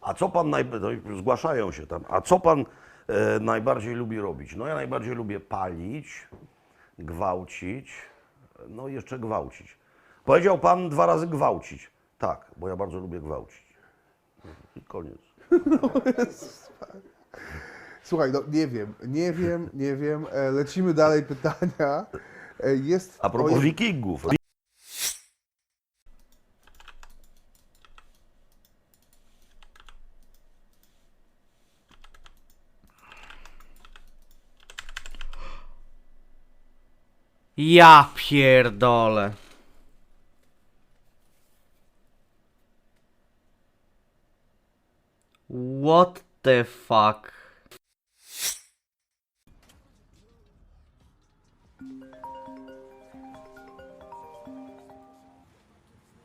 A co pan naj... no, zgłaszają się tam, a co pan e, najbardziej lubi robić? No ja najbardziej lubię palić, gwałcić, no i jeszcze gwałcić. Powiedział pan dwa razy gwałcić. Tak, bo ja bardzo lubię gwałcić. I koniec. Słuchaj, no nie wiem, nie wiem, nie wiem. E, lecimy dalej pytania. E, jest. A propos o- wikingów. Ja pierdolę. What the fuck?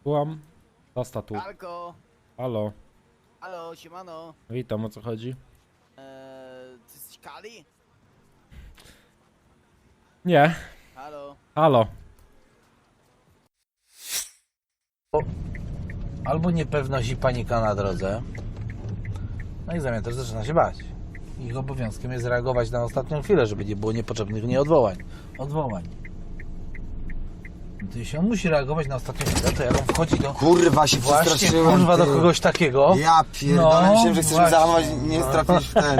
Byłam. Zasta tu. Alko! Halo. Halo, siemano! Witam, o co chodzi? Eee, ty jesteś Kali? Nie. Halo? Albo niepewność i panika na drodze, no i zamiast też zaczyna się bać. Ich obowiązkiem jest reagować na ostatnią chwilę, żeby nie było niepotrzebnych nieodwołań. Odwołań. No to jeśli on musi reagować na ostatnią chwilę, to jak on wchodzi do... Kurwa się Właśnie, przestraszyłem. kurwa, do ty. kogoś takiego. Ja pierdolę, No, myślałem, że chcesz mnie właśnie. zahamować, nie trafisz w ten.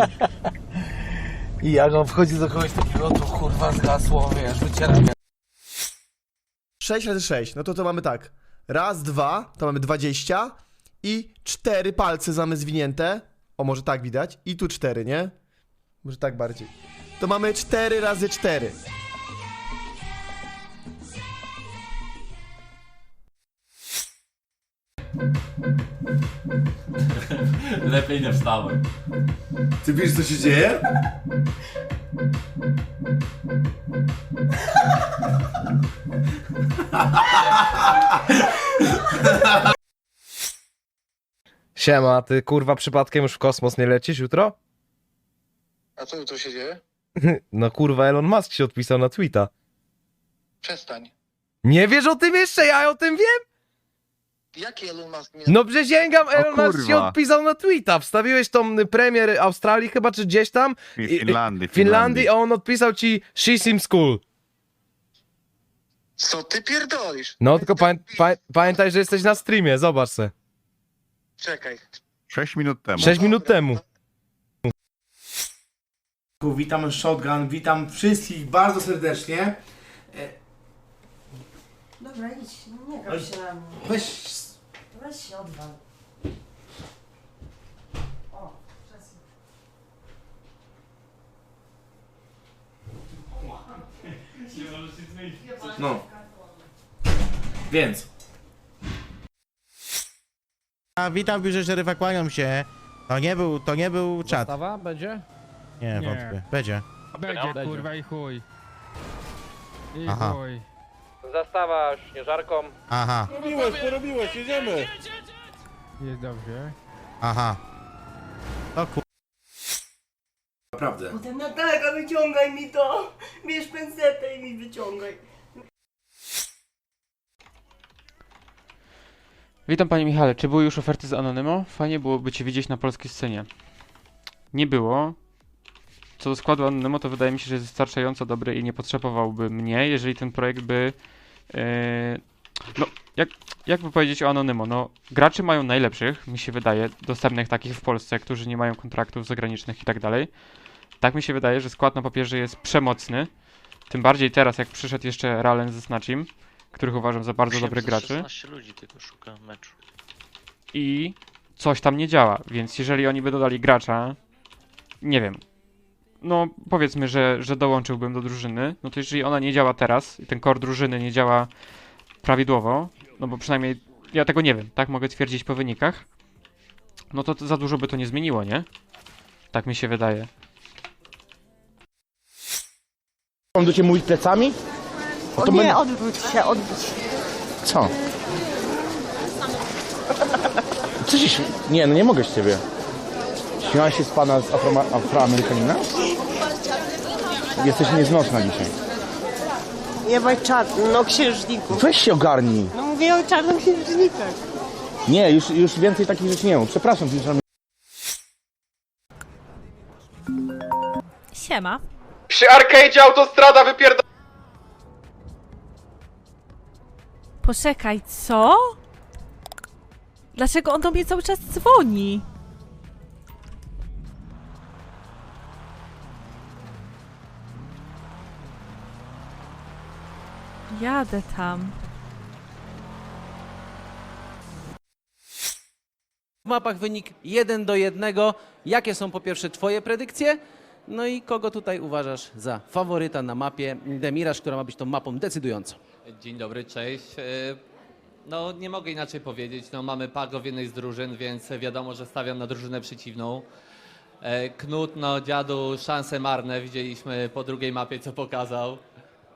I jak on wchodzi do kogoś takiego, to kurwa zgasło, wiesz, wycieram 6 razy 6, no to to mamy tak. Raz, dwa, to mamy 20 i cztery palce mamy zwinięte. O, może tak widać. I tu cztery, nie? Może tak bardziej. To mamy 4 razy 4. Lepiej nie wstałem. Ty wiesz co się dzieje? Siema, ty kurwa przypadkiem już w kosmos nie lecisz jutro? A co tu się dzieje? No kurwa Elon Musk się odpisał na tweeta. Przestań. Nie wiesz o tym jeszcze? Ja o tym wiem! Jaki Elon Musk mnie... No przysięgam, Elon Musk się kurwa. odpisał na tweeta. Wstawiłeś tą premier Australii chyba, czy gdzieś tam? I- Finlandii, Finlandii, a on odpisał ci She seems cool. Co ty pierdolisz? No tylko pamię pa pamiętaj, że jesteś na streamie, zobacz se. Czekaj. 6 minut temu. 6 minut temu. Witam Shotgun, witam wszystkich bardzo serdecznie. Dobra, idź, nie gaś się na mnie. Weź Weź się odwal. O, przesuń. No. Więc. A witam w biurze szeryfa, kłaniam się. To nie był, to nie był czat. Zastawa będzie? Nie, Nie. wątpię. Będzie. Będzie, kurwa i chuj. I Aha. chuj. Zastawa śnieżarką. Aha, Jest dobrze. aha. To kur... Naprawdę. Potem Natalka, wyciągaj mi to. Bierz pensetę i mi wyciągaj. Witam panie Michale, czy były już oferty z Anonymo? Fajnie byłoby cię widzieć na polskiej scenie. Nie było. Co do składu Anonymo, to wydaje mi się, że jest wystarczająco dobry i nie potrzebowałby mnie, jeżeli ten projekt by... Yy, no, jak, jakby powiedzieć o Anonymo? No, graczy mają najlepszych, mi się wydaje, dostępnych takich w Polsce, którzy nie mają kontraktów zagranicznych i tak dalej. Tak mi się wydaje, że skład na papierze jest przemocny. Tym bardziej teraz, jak przyszedł jeszcze Ralen ze Snatchim, których uważam za bardzo dobrych graczy. ludzi tylko szuka meczu. i coś tam nie działa, więc jeżeli oni by dodali gracza, nie wiem, no powiedzmy, że, że dołączyłbym do drużyny, no to jeżeli ona nie działa teraz i ten core drużyny nie działa prawidłowo, no bo przynajmniej ja tego nie wiem, tak mogę twierdzić po wynikach, no to, to za dużo by to nie zmieniło, nie? Tak mi się wydaje. Mam do ciebie mówić plecami? O nie, odwróć się, odwróć się. Co? Co się śmie... Nie, no nie mogę z ciebie. Śmiałaś się z pana z afro afroamerykanina? Jesteś nieznośna dzisiaj. Jebaj czarno, księżniku. Weź się ogarnij. No mówię o czarnym księżnikach. Nie, już, już więcej takich rzeczy nie mów. Przepraszam, że Siema. Przy arcade'zie autostrada wypierdol... Poczekaj, co? Dlaczego on do mnie cały czas dzwoni? Jadę tam. W mapach wynik 1 do 1. Jakie są po pierwsze Twoje predykcje? No i kogo tutaj uważasz za faworyta na mapie Demiraż, która ma być tą mapą decydującą? Dzień dobry, cześć. E, No nie mogę inaczej powiedzieć, no mamy Pago w jednej z drużyn, więc wiadomo, że stawiam na drużynę przeciwną. E, Knut, no dziadu, szanse marne, widzieliśmy po drugiej mapie, co pokazał.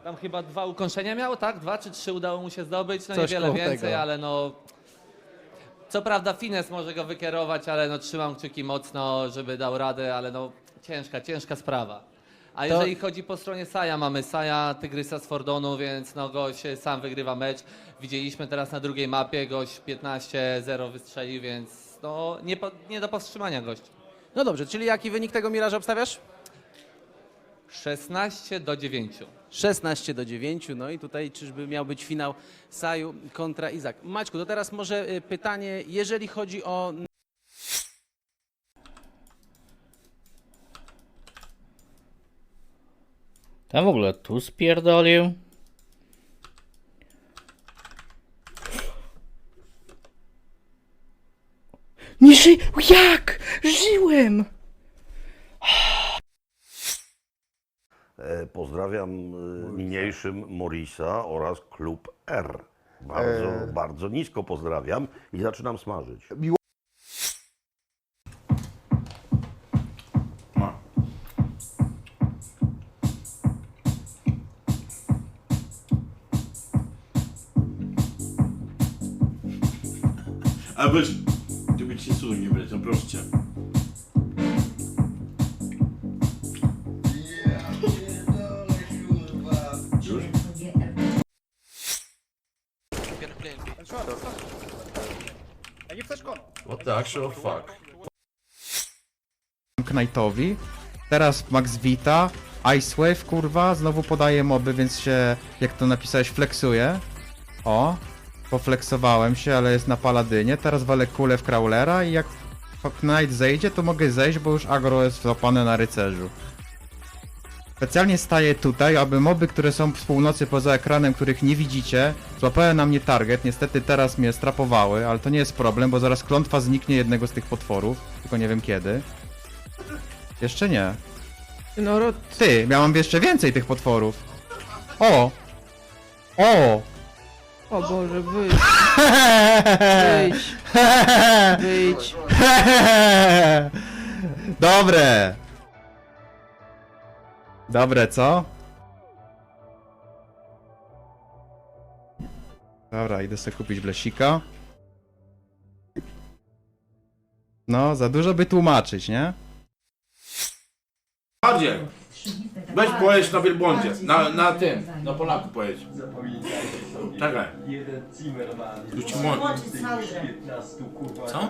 Tam chyba dwa ukończenia miał, tak? Dwa czy trzy udało mu się zdobyć, no Coś niewiele koło więcej, tego. ale no... Co prawda Fines może go wykierować, ale no trzymam kciuki mocno, żeby dał radę, ale no ciężka, ciężka sprawa. A jeżeli chodzi po stronie Saja, mamy Saja, Tygrysa z Fordonu, więc no gość sam wygrywa mecz. Widzieliśmy teraz na drugiej mapie, gość 15-0 wystrzelił, więc no nie, po, nie do powstrzymania gość. No dobrze, czyli jaki wynik tego Miraża obstawiasz? 16 do 9. 16 do 9, no i tutaj czyżby miał być finał Saju kontra Izak. Maćku, to teraz może y, pytanie, jeżeli chodzi o Tam w ogóle tu spierdolił. Nie ży... Jak? Żyłem! Pozdrawiam e, niniejszym Morisa oraz klub R. Bardzo, E. bardzo nisko pozdrawiam i zaczynam smażyć. Miło... A weź, ty być się sunie, proszę cię. What the actual fuck? Knightowi. Teraz Max Vita. Icewave, kurwa, znowu podaje moby, więc się, jak to napisałeś, flexuje. O, poflexowałem się, ale jest na paladynie. Teraz walę kulę w Crawlera i jak Knight zejdzie, to mogę zejść, bo już agro jest złapane na rycerzu. Specjalnie staję tutaj, aby moby, które są z północy poza ekranem, których nie widzicie, złapały na mnie target. Niestety teraz mnie strapowały, ale to nie jest problem, bo zaraz klątwa zniknie jednego z tych potworów, tylko nie wiem kiedy. Jeszcze nie. No, ro... Ty, miałam jeszcze więcej tych potworów. O! O! o Boże, wyjdź, wyjdź, wyjdź. Dobre! Dobre, co? Dobra, idę sobie kupić blesika. No, za dużo by tłumaczyć, nie? Bardziej! Weź pojedź na wielbłądzie, na, na tym, na Polaku pojedź. Czekaj. Już ci mówię. Co?